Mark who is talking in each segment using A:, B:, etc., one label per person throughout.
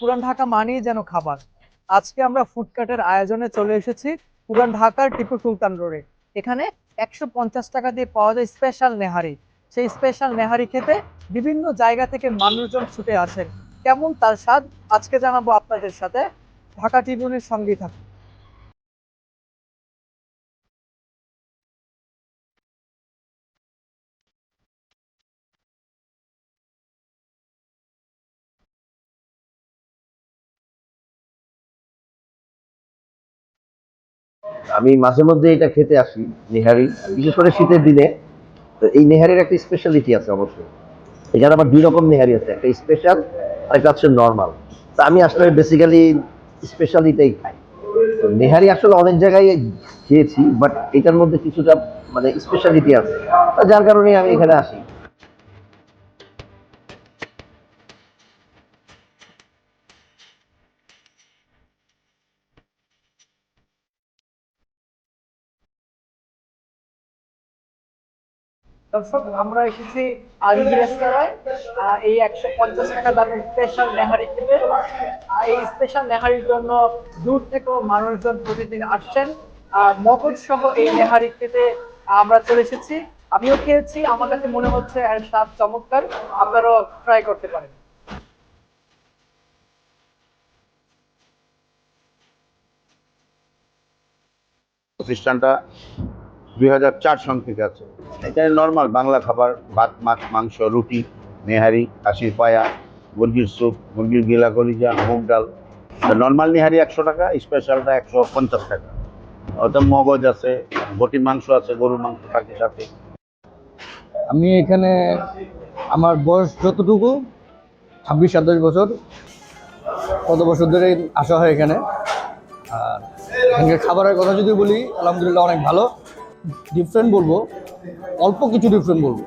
A: পুরান ঢাকা মানেই যেন খাবার। আজকে আমরা ফুডকার্টের আয়োজনে চলে এসেছি পুরান ঢাকার টিপু সুলতান রোডে। এখানে একশো পঞ্চাশ টাকা দিয়ে পাওয়া যায় স্পেশাল নেহারি। সেই স্পেশাল নেহারি খেতে বিভিন্ন জায়গা থেকে মানুষজন ছুটে আসেন। কেমন তার স্বাদ? আজকে জানাব আপনাদের সাথে। ঢাকা ট্রিবিউনের সঙ্গেই থাকুন।
B: আমি মাঝে মধ্যে এটা খেতে আসি, নেহারি বিশেষ করে শীতের দিনে। তো এই নেহারির একটা স্পেশালিটি আছে অবশ্যই। এখানে আবার দুই রকম নেহারি আছে, একটা স্পেশাল আর একটা হচ্ছে নর্মাল তা আমি আসলে বেসিক্যালি স্পেশালিটাই খাই। তো নেহারি আসলে অনেক জায়গায় খেয়েছি বাট এটার মধ্যে কিছুটা মানে স্পেশালিটি আছে। যার কারণে আমি এখানে আসি।
A: দর্শক, আমরা এসেছি রেস্তোরাঁয় এই একশো পঞ্চাশ টাকা দামের স্পেশাল নেহারি খেতে এই স্পেশাল নেহারির জন্য দূর থেকেও মানুষজন প্রতিদিন আসছেন। আর মগজ সহ এই নেহারি খেতে আমরা চলে এসেছি। আমিও খেয়েছি, আমার কাছে মনে হচ্ছে এর স্বাদ চমৎকার। আপনারাও ট্রাই করতে পারেন।
C: প্রতিষ্ঠানটা দুই হাজার চার সন থেকে আছে। এখানে নর্মাল বাংলা খাবার, ভাত, মাছ, মাংস, রুটি, নেহারি খাসির পায়া, মুরগির স্যুপ, মুরগির গিলা কলিজা, মুগ ডাল। নর্মাল নেহারি একশো টাকা স্পেশালটা একশো পঞ্চাশ টাকা। ওটা মগজ আছে, বটির মাংস আছে, গরুর মাংস থাকে সাথে।
D: আমি এখানে আমার বয়স যতটুকু, ছাব্বিশ, সাতাশ বছর, কত বছর ধরে আসা হয় এখানে। আর খাবারের কথা যদি বলি, আলহামদুলিল্লাহ অনেক ভালো। ডিফারেন্ট বলব, অল্প কিছু ডিফারেন্ট বলব।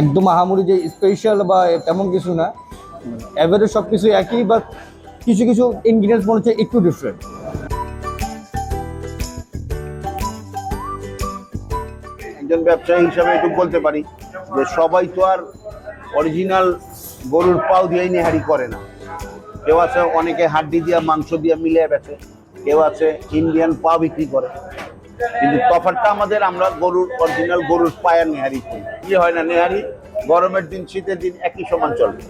D: একদম আহামরি যে স্পেশাল বা তেমন কিছু না অ্যাভারেজ সব কিছু একই বা কিছু কিছু ইনগ্রিডিয়েন্টস মনে হচ্ছে একটু ডিফারেন্ট
C: একজন ব্যবসায়ী হিসাবে একটু বলতে পারি যে সবাই তো আর অরিজিনাল গরুর পাও দিয়েই নেহারি করে না। কেউ আছে অনেকে হাড্ডি দিয়া, মাংস দিয়ে মিলে বেচে, কেউ আছে ইন্ডিয়ান পা বিক্রি করে। কিন্তু তফারটা আমাদের, আমরা গরুর অরিজিনাল গরুর পায়া নেহারি করি। কি হয় না, নেহারি? গরমের দিন, শীতের দিন একই সমান চলবে